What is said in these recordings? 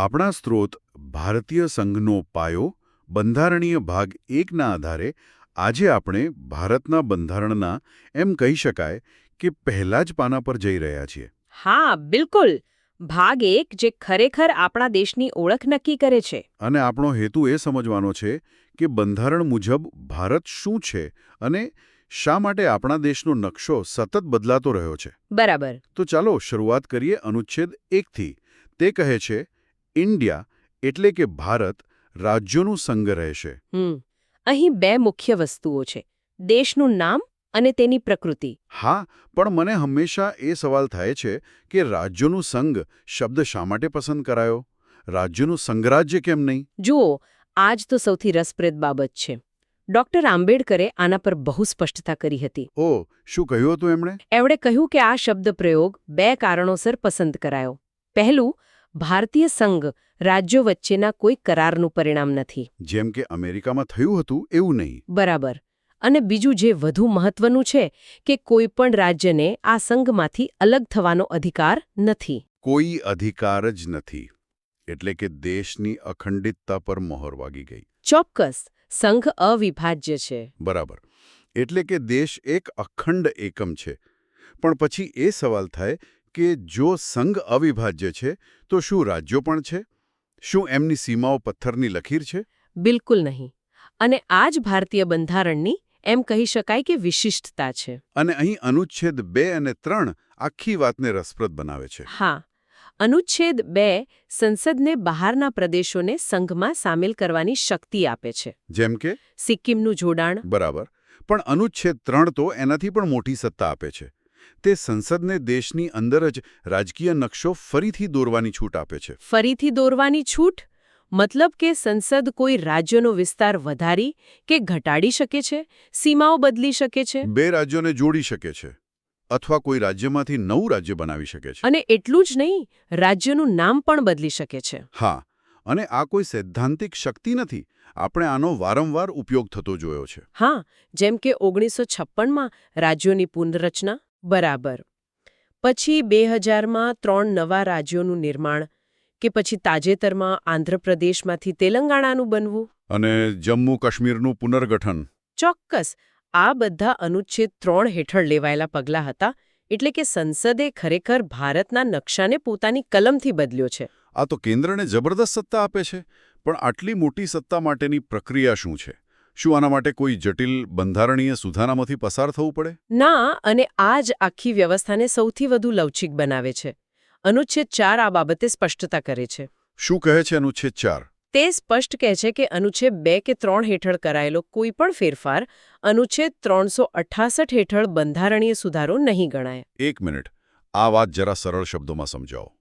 આપણા સ્ત્રોત ભારતીય સંઘનો પાયો બંધારણીય ભાગ એકના આધારે આજે આપણે ભારતના બંધારણના એમ કહી શકાય કે પહેલા જ પાના પર જઈ રહ્યા છીએ. હા બિલકુલ. ભાગ એક જે ખરેખર આપણા દેશની ઓળખ નક્કી કરે છે. અને આપણો હેતુ એ સમજવાનો છે કે બંધારણ મુજબ ભારત શું છે અને શા માટે આપણા દેશનો નકશો સતત બદલાતો રહ્યો છે. બરાબર. તો ચાલો શરૂઆત કરીએ અનુચ્છેદ એકથી તે કહે છે ઇન્ડિયા એટલે કે ભારત રાજ્યોનું સંઘ રહેશે. અહીં બે મુખ્ય વસ્તુઓ છે દેશનું નામ અને તેની પ્રકૃતિ. હા પણ મને હંમેશા એ સવાલ થાય છે કે રાજ્યોનું સંઘ શબ્દ શા માટે પસંદ કરાયો? રાજ્યોનું સંઘરાજ્ય કેમ નહીં? જુઓ આજ તો સૌથી રસપ્રદ બાબત છે. ડોક્ટર આંબેડકરે આના પર બહુ સ્પષ્ટતા કરી હતી. ઓ શું કહ્યું હતું એમણે? એમણે કહ્યું કે આ શબ્દ પ્રયોગ બે કારણોસર પસંદ કરાયો. પહેલું ભારતીય સંઘ રાજ્યો વચ્ચેના કોઈ કરારનું પરિણામ નથી. જેમ કે અમેરિકામાં થયું હતું એવું નહીં. બરાબર. અને બીજું જે વધુ મહત્વનું છે કે કોઈ પણ રાજ્યને આ સંઘમાંથી અલગ થવાનો અધિકાર નથી. કોઈ અધિકાર જ નથી. એટલે કે દેશની અખંડિતતા પર મોહર વાગી ગઈ. ચોક્કસ સંઘ અવિભાજ્ય છે. બરાબર. એટલે કે દેશ એક અખંડ એકમ છે. પણ પછી એ સવાલ થાય કે જો સંઘ અવિભાજ્ય છે તો શું રાજ્યો પણ છે? શું એમની સીમાઓ પથ્થરની લખીર છે? બિલકુલ નહીં. અને આ જ ભારતીય બંધારણની એમ કહી શકાય કે વિશિષ્ટતા છે. અને અહીં અનુચ્છેદ બે અને ત્રણ આખી વાતને રસપ્રદ બનાવે છે. હા. અનુચ્છેદ બે સંસદને બહારના પ્રદેશોને સંઘમાં સામેલ કરવાની શક્તિ આપે છે. જેમ કે? સિક્કિમનું જોડાણ. બરાબર. પણ અનુચ્છેદ ત્રણ તો એનાથી પણ મોટી સત્તા આપે છે. તે સંસદને દેશની અંદર જ રાજકીય નકશો ફરીથી દોરવાની છૂટ આપે છે. ફરીથી દોરવાની છૂટ? મતલબ કે સંસદ કોઈ રાજ્યનો વિસ્તાર વધારી કે ઘટાડી શકે છે? સીમાઓ બદલી શકે છે? બે રાજ્યોને જોડી શકે છે અથવા કોઈ રાજ્યમાંથી નવું રાજ્ય બનાવી શકે છે. અને એટલું જ નહીં રાજ્યનું નામ પણ બદલી શકે છે. હા અને આ કોઈ સૈદ્ધાંતિક શક્તિ નથી. આપણે આનો વારંવાર ઉપયોગ થતો જોયો છે. હા જેમ કે ઓગણીસો છપ્પનમાં રાજ્યોની પુનરચના બરાબર. પછી બે હજારમાં ત્રણ નવા રાજ્યોનું નિર્માણ કે પછી તાજેતરમાં આંધ્રપ્રદેશમાંથી તેલંગાણાનું બનવું? અને જમ્મુ કાશ્મીરનું પુનર્ગઠન. ચોક્કસ. આ બધા અનુચ્છેદ ત્રણ હેઠળ લેવાયેલા પગલાં હતા એટલે કે સંસદે ખરેખર ભારતના નકશાને પોતાની કલમથી બદલ્યો છે. આ તો કેન્દ્રને જબરદસ્ત સત્તા આપે છે પણ આટલી મોટી સત્તા માટેની પ્રક્રિયા શું છે? શું આના માટે કોઈ જટિલ બંધારણીય સુધારામાંથી પસાર થવું પડે? ના અને આ જ આખી વ્યવસ્થાને સૌથી વધુ લવચિક બનાવે છે. અનુચ્છેદ ચાર આ બાબતે સ્પષ્ટતા કરે છે. શું કહે છે અનુચ્છેદ ચાર? તે સ્પષ્ટ કહે છે કે અનુચ્છેદ બે કે ત્રણ હેઠળ કરાયેલો કોઈ પણ ફેરફાર અનુચ્છેદ ત્રણસો હેઠળ બંધારણીય સુધારો નહીં ગણાય. એક મિનિટ. આ વાત જરા સરળ શબ્દોમાં સમજાવો.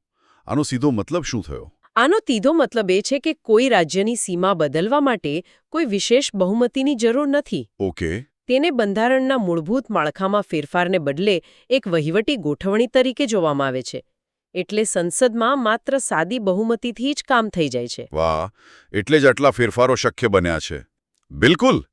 આનો સીધો મતલબ શું થયો? આનો તીધો મતલબ એ છે કે કોઈ રાજ્યની સીમા બદલવા માટે કોઈ વિશેષ બહુમતીની જરૂર નથી. ઓકે. તેને બંધારણના મૂળભૂત માળખામાં ફેરફારને બદલે એક વહીવટી ગોઠવણી તરીકે જોવામાં આવે છે. એટલે સંસદમાં માત્ર સાદી બહુમતીથી જ કામ થઈ જાય છે. વાહ એટલે જ આટલા ફેરફારો શક્ય બન્યા છે. બિલકુલ.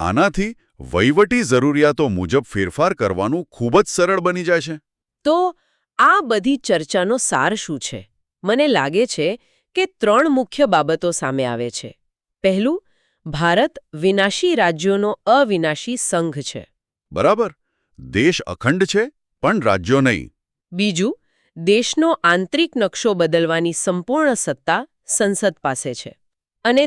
આનાથી વહીવટી જરૂરિયાતો મુજબ ફેરફાર કરવાનું ખૂબ જ સરળ બની જાય છે. તો આ બધી ચર્ચાનો સાર શું છે? મને લાગે છે કે ત્રણ મુખ્ય બાબતો સામે આવે છે. પહેલું ભારત વિનાશી રાજ્યોનો અવિનાશી સંઘ છે. બરાબર. દેશ અખંડ છે પણ રાજ્યો નહીં. બીજું દેશનો આંતરિક નકશો બદલવાની સંપૂર્ણ સત્તા સંસદ પાસે છે. અને